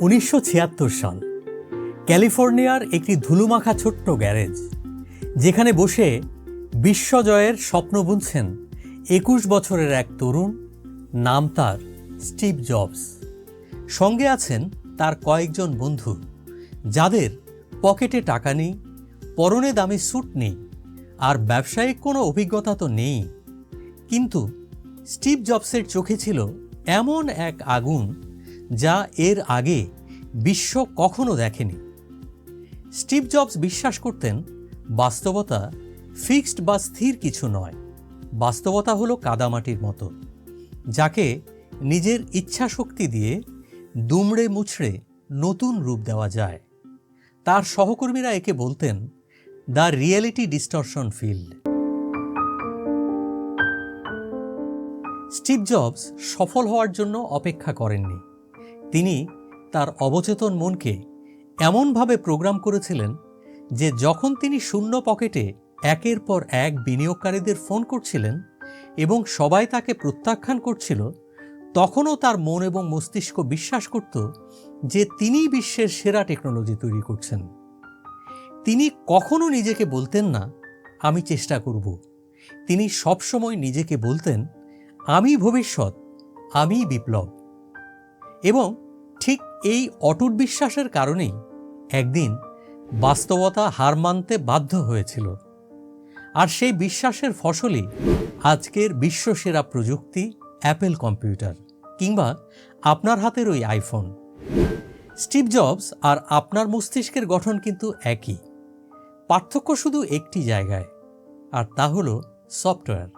উনিশশো ছিয়াত্তর সাল, ক্যালিফোর্নিয়ার একটি ধুলুমাখা ছোট্ট গ্যারেজ, যেখানে বসে বিশ্বজয়ের স্বপ্ন বুনছেন একুশ বছরের এক তরুণ, নাম তার স্টিভ জবস। সঙ্গে আছেন তার কয়েকজন বন্ধু, যাদের পকেটে টাকা নেই, পরনে দামি স্যুট নেই, আর ব্যবসায়িক কোনো অভিজ্ঞতা তো নেই। কিন্তু স্টিভ জবসের চোখে ছিল এমন এক আগুন যা এর আগে বিশ্ব কখনো দেখেনি। স্টিভ জবস বিশ্বাস করতেন, বাস্তবতা ফিক্সড বা স্থির কিছু নয়। বাস্তবতা হলো কাদামাটির মতো, যাকে নিজের ইচ্ছা শক্তি দিয়ে দুমড়ে মুছড়ে নতুন রূপ দেওয়া যায়। তার সহকর্মীরা একে বলতেন, the reality distortion field. Steve Jobs সফল হওয়ার জন্য অপেক্ষা করেননি। তিনি তার অবচেতন মনকে এমনভাবে প্রোগ্রাম করেছিলেন যে যখন তিনি শূন্য পকেটে একের পর এক বিনিয়োগকারীদের ফোন করছিলেন এবং সবাই তাকে প্রত্যাখ্যান করছিল, তখনও তার মন এবং মস্তিষ্ক বিশ্বাস করত যে তিনিই বিশ্বের সেরা টেকনোলজি তৈরি করছেন। তিনি কখনো নিজেকে বলতেন না, আমি চেষ্টা করব। তিনি সবসময় নিজেকে বলতেন, আমি ভবিষ্যৎ, আমি বিপ্লব। এবং ঠিক এই অটুট বিশ্বাসের কারণেই একদিন বাস্তবতা হার মানতে বাধ্য হয়েছিল। আর সেই বিশ্বাসের ফসলই আজকের বিশ্বসেরা প্রযুক্তি অ্যাপেল কম্পিউটার কিংবা আপনার হাতের ওই আইফোন। স্টিভ জবস আর আপনার মস্তিষ্কের গঠন কিন্তু একই। পার্থক্য শুধু একটি জায়গায়, আর তা হল সফটওয়্যার।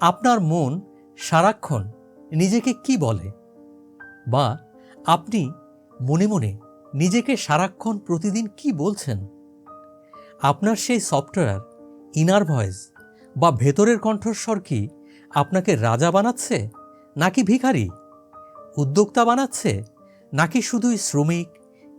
আপনার মন সারাক্ষণ নিজেকে কি বলে? বা আপনি মনে মনে নিজেকে সারাক্ষণ প্রতিদিন কি বলছেন? আপনার সেই সফটওয়্যার ইনার ভয়েস বা ভেতরের কণ্ঠস্বর কি আপনাকে রাজা বানাচ্ছে নাকি ভিখারি? উদ্যোক্তা বানাচ্ছে নাকি শুধুই শ্রমিক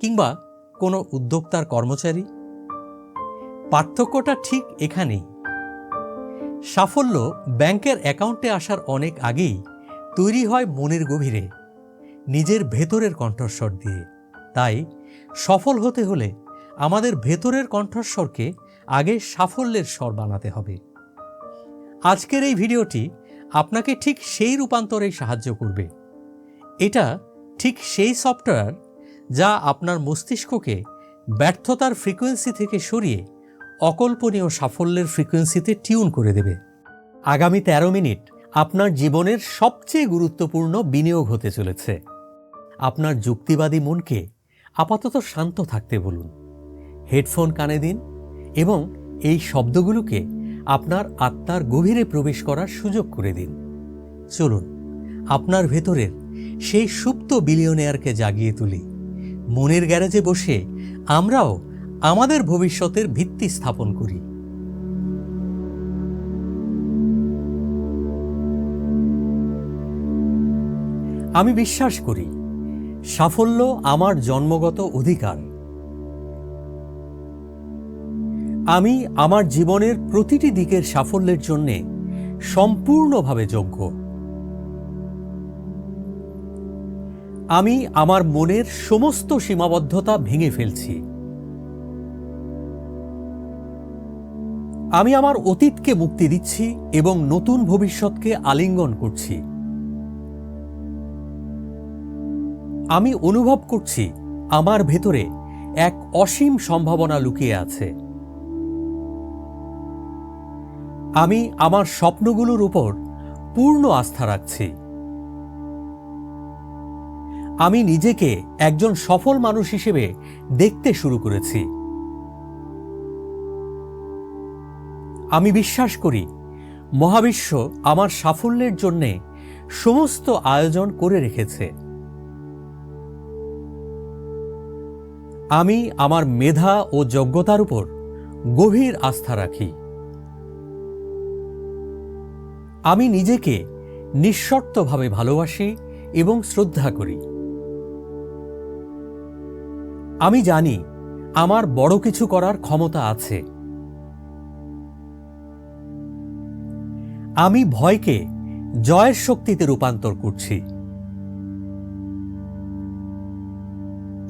কিংবা কোনো উদ্যোক্তার কর্মচারী? পার্থক্যটা ঠিক এখানেই। সাফল্য ব্যাংকের অ্যাকাউন্টে আসার অনেক আগেই তৈরি হয় মনের গভীরে। নিজের ভেতরের কণ্ঠস্বর দিয়ে। তাই, সফল হতে হলে আমাদের ভেতরের কণ্ঠস্বরকে আগে সাফল্যের স্বর বানাতে হবে। আজকের এই ভিডিওটি আপনাকে ঠিক সেই রূপান্তরেই সাহায্য করবে। এটা ঠিক সেই সফটওয়্যার যা আপনার মস্তিষ্ককে ব্যর্থতার ফ্রিকোয়েন্সি থেকে সরিয়ে অকল্পনীয় সাফল্যের ফ্রিকোয়েন্সিতে টিউন করে দেবে। আগামী ১৩ মিনিট আপনার জীবনের সবচেয়ে গুরুত্বপূর্ণ বিনিয়োগ হতে চলেছে। আপনার যুক্তিবাদী মনকে আপাতত শান্ত থাকতে বলুন। হেডফোন কানে দিন এবং এই শব্দগুলোকে আপনার আত্মার গভীরে প্রবেশ করার সুযোগ করে দিন। চলুন, আপনার ভেতরের সেই সুপ্ত বিলিয়নেয়ারকে জাগিয়ে তুলি। মনের গ্যারেজে বসে আমরাও আমাদের ভবিষ্যতের ভিত্তি স্থাপন করি। আমি বিশ্বাস করি সাফল্য আমার জন্মগত অধিকার। আমি আমার জীবনের প্রতিটি দিকের সাফল্যের জন্যে সম্পূর্ণভাবে যোগ্য। আমি আমার মনের সমস্ত সীমাবদ্ধতা ভেঙে ফেলছি। আমি আমার অতীতকে মুক্তি দিচ্ছি এবং নতুন ভবিষ্যৎকে আলিঙ্গন করছি। আমি অনুভব করছি আমার ভেতরে এক অসীম সম্ভাবনা লুকিয়ে আছে। আমি আমার স্বপ্নগুলোর উপর পূর্ণ আস্থা রাখছি। আমি নিজেকে একজন সফল মানুষ হিসেবে দেখতে শুরু করেছি। আমি বিশ্বাস করি, মহাবিশ্ব আমার সাফল্যের জন্যে সমস্ত আয়োজন করে রেখেছে। আমি আমার মেধা ও যোগ্যতার উপর গভীর আস্থা রাখি। আমি নিজেকে নিঃশর্তভাবে ভালোবাসি এবং শ্রদ্ধা করি। আমি জানি আমার বড় কিছু করার ক্ষমতা আছে। আমি ভয়কে জয়ের শক্তিতে রূপান্তর করছি।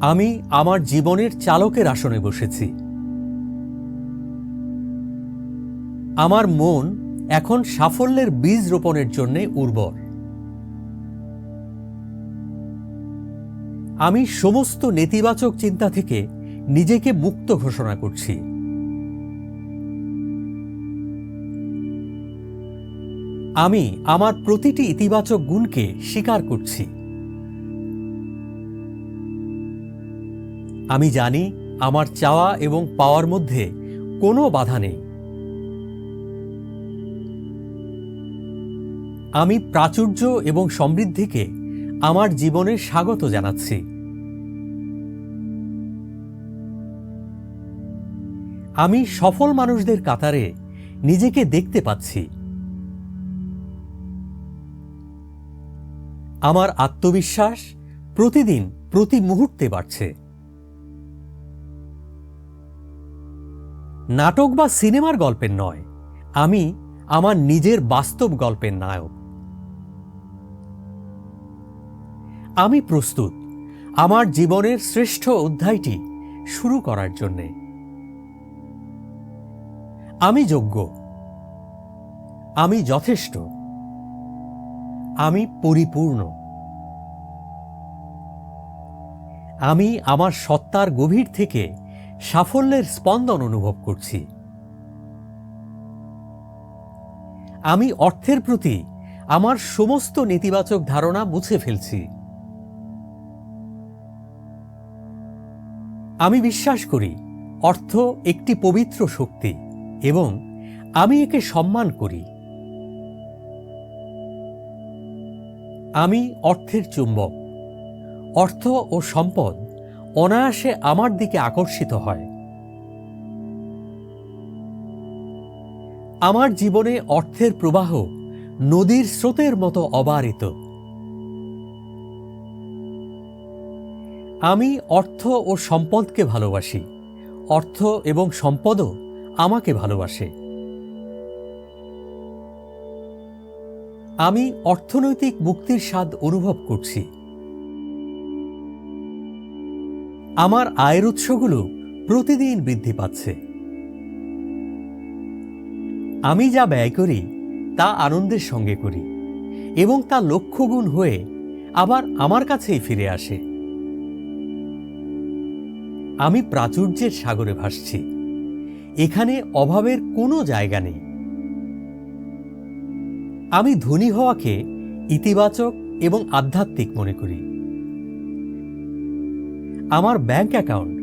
আমি আমার জীবনের চালকের আসনে বসেছি। আমার মন এখন সাফল্যের বীজ রোপণের জন্য উর্বর। আমি সমস্ত নেতিবাচক চিন্তা থেকে নিজেকে মুক্ত ঘোষণা করছি। আমি আমার প্রতিটি ইতিবাচক গুণকে স্বীকার করছি। আমি জানি আমার চাওয়া এবং পাওয়ার মধ্যে কোনো বাধা নেই। আমি প্রাচুর্য এবং সমৃদ্ধিকে আমার জীবনে স্বাগত জানাচ্ছি। আমি সফল মানুষদের কাতারে নিজেকে দেখতে পাচ্ছি। আমার আত্মবিশ্বাস প্রতিদিন প্রতি মুহূর্তে বাড়ছে। নাটক বা সিনেমার গল্পের নয়, আমি আমার নিজের বাস্তব গল্পের নায়ক। আমি প্রস্তুত আমার জীবনের শ্রেষ্ঠ অধ্যায়টি শুরু করার জন্যে। আমি যোগ্য। আমি যথেষ্ট। আমি পরিপূর্ণ। আমি আমার সত্তার গভীর থেকে সাফল্যের স্পন্দন অনুভব করছি। আমি অর্থের প্রতি আমার সমস্ত নেতিবাচক ধারণা মুছে ফেলছি। আমি বিশ্বাস করি, অর্থ একটি পবিত্র শক্তি এবং আমি একে সম্মান করি। আমি অর্থের চুম্বক, অর্থ ও সম্পদ অনায়াসে আমার দিকে আকর্ষিত হয়। আমার জীবনে অর্থের প্রবাহ নদীর স্রোতের মতো অবারিত। আমি অর্থ ও সম্পদকে ভালোবাসি। অর্থ এবং সম্পদও আমাকে ভালোবাসে। আমি অর্থনৈতিক মুক্তির স্বাদ অনুভব করছি। আমার আয়ের উৎসগুলো প্রতিদিন বৃদ্ধি পাচ্ছে। আমি যা ব্যয় করি, তা আনন্দের সঙ্গে করি এবং তা লক্ষ্যগুণ হয়ে আবার আমার কাছেই ফিরে আসে। আমি প্রাচুর্যের সাগরে ভাসছি। এখানে অভাবের কোনো জায়গা নেই। আমি ধনী হওয়াকে ইতিবাচক এবং আধ্যাত্মিক মনে করি। আমার ব্যাংক অ্যাকাউন্ট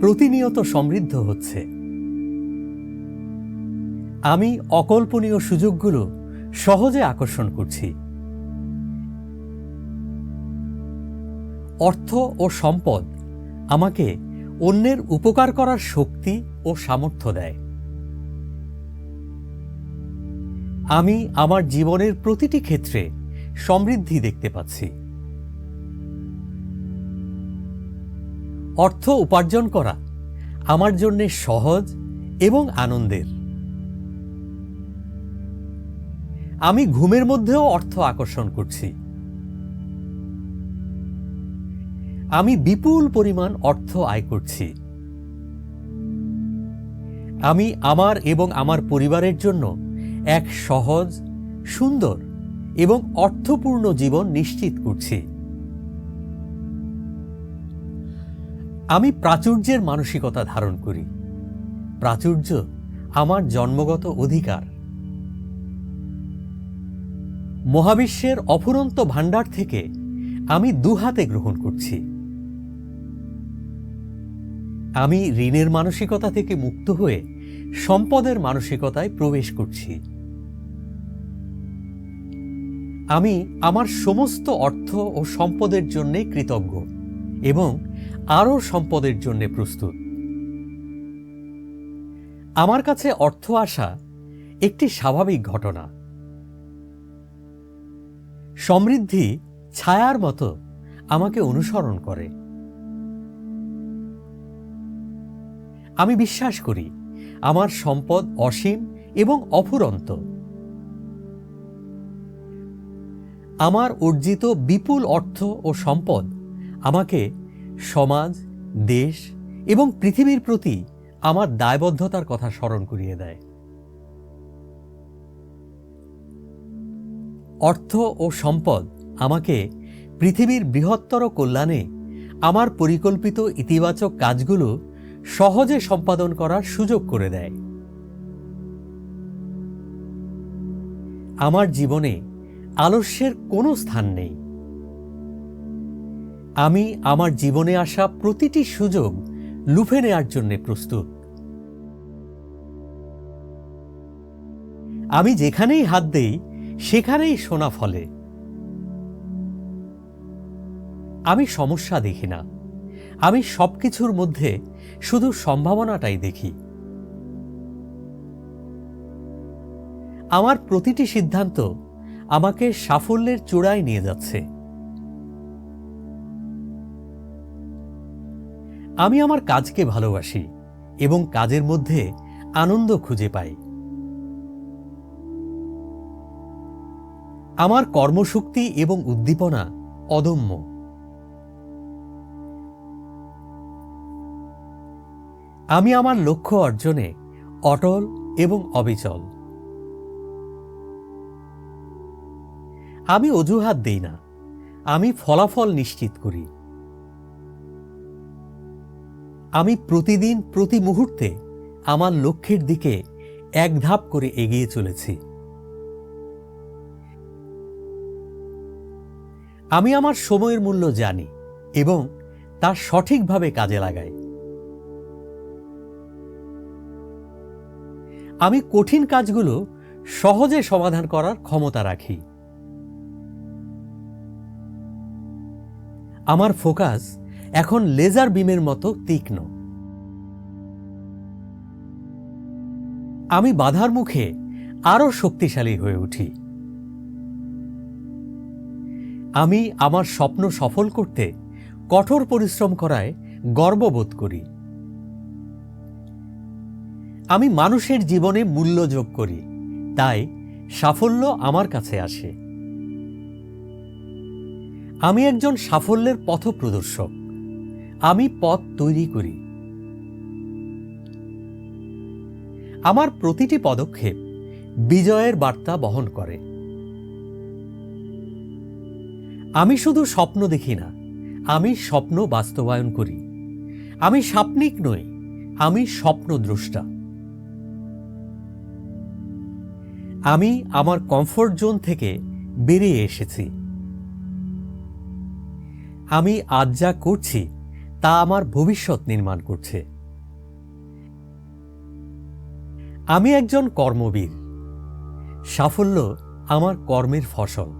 প্রতিনিয়ত সমৃদ্ধ হচ্ছে। আমি অকল্পনীয় সুযোগগুলো সহজে আকর্ষণ করছি। অর্থ ও সম্পদ আমাকে অন্যের উপকার করার শক্তি ও সামর্থ্য দেয়। আমি আমার জীবনের প্রতিটি ক্ষেত্রে সমৃদ্ধি দেখতে পাচ্ছি। অর্থ উপার্জন করা আমার জন্যে সহজ এবং আনন্দের। আমি ঘুমের মধ্যেও অর্থ আকর্ষণ করছি। আমি বিপুল পরিমাণ অর্থ আয় করছি। আমি আমার এবং আমার পরিবারের জন্য এক সহজ, সুন্দর এবং অর্থপূর্ণ জীবন নিশ্চিত করছি। আমি প্রাচুর্যের মানসিকতা ধারণ করি। প্রাচুর্য আমার জন্মগত অধিকার। মহাবিশ্বের অফুরন্ত ভাণ্ডার থেকে আমি দুহাতে গ্রহণ করছি। আমি ঋণের মানসিকতা থেকে মুক্ত হয়ে সম্পদের মানসিকতায় প্রবেশ করছি। আমি আমার সমস্ত অর্থ ও সম্পদের জন্য কৃতজ্ঞ এবং আরও সম্পদের জন্য প্রস্তুত। আমার কাছে অর্থ আসা একটি স্বাভাবিক ঘটনা। সমৃদ্ধি ছায়ার মতো আমাকে অনুসরণ করে। আমি বিশ্বাস করি, আমার সম্পদ অসীম এবং অফুরন্ত। আমার অর্জিত বিপুল অর্থ ও সম্পদ আমাকে সমাজ, দেশ এবং পৃথিবীর প্রতি আমার দায়বদ্ধতার কথা স্মরণ করিয়ে দেয়। অর্থ ও সম্পদ আমাকে পৃথিবীর বৃহত্তর কল্যাণে আমার পরিকল্পিত ইতিবাচক কাজগুলো সহজে সম্পাদন করার সুযোগ করে দেয়। আমার জীবনে আলস্যের কোনো স্থান নেই। আমি আমার জীবনে আসা প্রতিটি সুযোগ লুফে নেওয়ার জন্য প্রস্তুত। আমি যেখানেই হাত দেই, সেখানেই সোনা ফলে। আমি সমস্যা দেখি না। আমি সব কিছুর মধ্যে শুধু সম্ভাবনাটাই দেখি। আমার প্রতিটি সিদ্ধান্ত আমাকে সাফল্যের চূড়ায় নিয়ে যাচ্ছে। আমি আমার কাজকে ভালোবাসি এবং কাজের মধ্যে আনন্দ খুঁজে পাই। আমার কর্মশক্তি এবং উদ্দীপনা অদম্য। আমি আমার লক্ষ্য অর্জনে অটল এবং অবিচল। আমি অজুহাত দেই না। আমি ফলাফল নিশ্চিত করি। আমি প্রতিদিন, প্রতি মুহূর্তে আমার লক্ষ্যের দিকে এক ধাপ করে এগিয়ে চলেছি। আমি আমার সময়ের মূল্য জানি এবং তা সঠিকভাবে কাজে লাগাই। আমি কঠিন কাজগুলো সহজে সমাধান করার ক্ষমতা রাখি। আমার ফোকাস এখন লেজার বিমের মতো তীক্ষ্ণ। আমি বাধার মুখে আরও শক্তিশালী হয়ে উঠি। আমি আমার স্বপ্ন সফল করতে কঠোর পরিশ্রম করায় গর্ববোধ করি। আমি মানুষের জীবনে মূল্য যোগ করি, তাই সাফল্য আমার কাছে আসে। আমি একজন সাফল্যের পথপ্রদর্শক। আমি পথ তৈরি করি। আমার প্রতিটি পদক্ষেপ বিজয়ের বার্তা বহন করে। আমি শুধু স্বপ্ন দেখি না, আমি স্বপ্ন বাস্তবায়ন করি। আমি স্বাপ্নিক নই, আমি স্বপ্নদ্রষ্টা। আমি আমার কমফোর্ট জোন থেকে বেরিয়ে এসেছি। আমি আজ যা করছি তা আমার ভবিষ্যৎ নির্মাণ করছে। আমি একজন কর্মবীর। সাফল্য আমার কর্মের ফসল।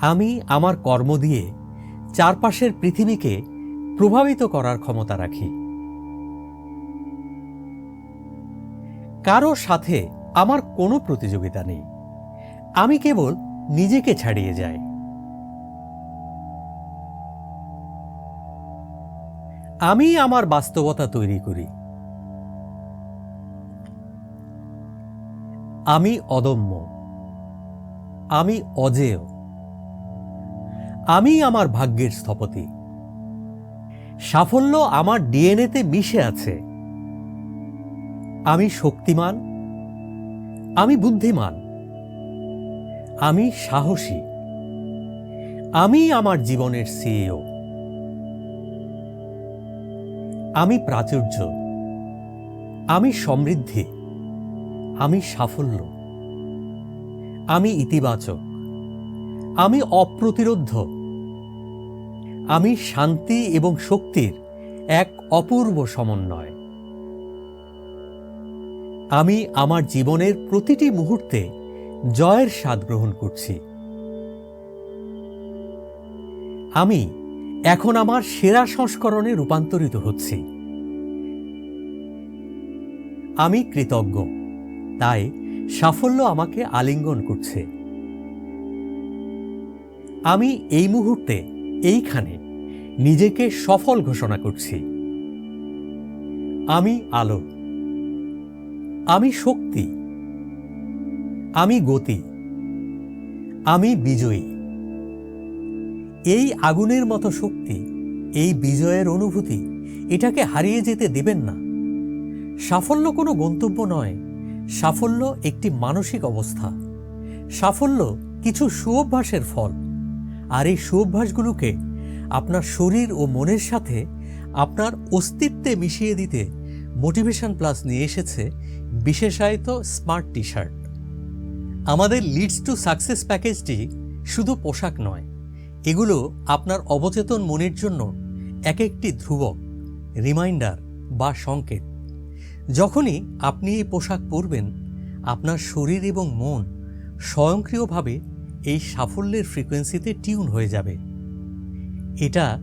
আমি আমার কর্ম দিয়ে চারপাশের পৃথিবীকে প্রভাবিত করার ক্ষমতা রাখি। কারও সাথে আমার কোনো প্রতিযোগিতা নেই। আমি কেবল নিজেকে ছাড়িয়ে যাই। আমি আমার বাস্তবতা তৈরি করি। আমি অদম্য। আমি অজেয়। আমি আমার ভাগ্যের স্থপতি। সাফল্য আমার ডিএনএতে মিশে আছে। আমি শক্তিমান। আমি বুদ্ধিমান। আমি সাহসী। আমি আমার জীবনের সিইও। আমি প্রাচুর্য। আমি সমৃদ্ধি। আমি সাফল্য। আমি ইতিবাচক। আমি অপ্রতিরোধ আমি শান্তি এবং শক্তির এক অপূর্ব সমন্বয়। আমি আমার জীবনের প্রতিটি মুহূর্তে জয়ের স্বাদ গ্রহণ করছি। আমি এখন আমার সেরা সংস্করণে রূপান্তরিত হচ্ছি। আমি কৃতজ্ঞ, তাই সাফল্য আমাকে আলিঙ্গন করছে। আমি এই মুহূর্তে এইখানে নিজেকে সফল ঘোষণা করছি। আমি আলো, আমি শক্তি, আমি গতি, আমি বিজয়ী। এই আগুনের মতো শক্তি, এই বিজয়ের অনুভূতি এটাকে হারিয়ে যেতে দেবেন না। সাফল্য কোনো গন্তব্য নয়, সাফল্য একটি মানসিক অবস্থা। সাফল্য কিছু সুঅভ্যাসের ফল। আর এই সুঅভ্যাসগুলোকে আপনার শরীর ও মনের সাথে আপনার অস্তিত্বে মিশিয়ে দিতে মোটিভেশন প্লাস নিয়ে এসেছে বিশেষায়িত স্মার্ট টি শার্ট আমাদের লিডস টু সাকসেস প্যাকেজটি শুধু পোশাক নয় এগুলো আপনার অবচেতন মনের জন্য এক একটি ধ্রুবক রিমাইন্ডার বা সংকেত। যখনই আপনি এই পোশাক পরবেন, আপনার শরীর এবং মন স্বয়ংক্রিয়ভাবে এই সাফল্যের ফ্রিকোয়েন্সিতে টিউন হয়ে যাবে। এটা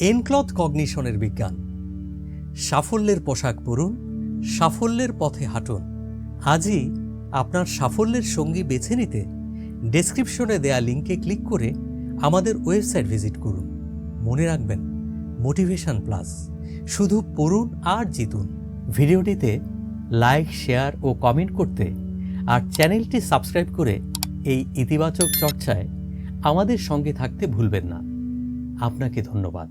এনক্লথ কগনিশনের বিজ্ঞান। সাফল্যের পোশাক পরুন, সাফল্যের পথে হাঁটুন। আজই আপনার সাফল্যের সঙ্গী বেছে নিতে ডেসক্রিপশনে দেয়া লিঙ্কে ক্লিক করে আমাদের ওয়েবসাইট ভিজিট করুন। মনে রাখবেন, মোটিভেশান প্লাস। শুধু পড়ুন আর জিতুন। ভিডিওটিতে লাইক, শেয়ার ও কমেন্ট করতে আর চ্যানেলটি সাবস্ক্রাইব করে এই ইতিবাচক চর্চায় আমাদের সঙ্গে থাকতে ভুলবেন না। আপনাকে ধন্যবাদ।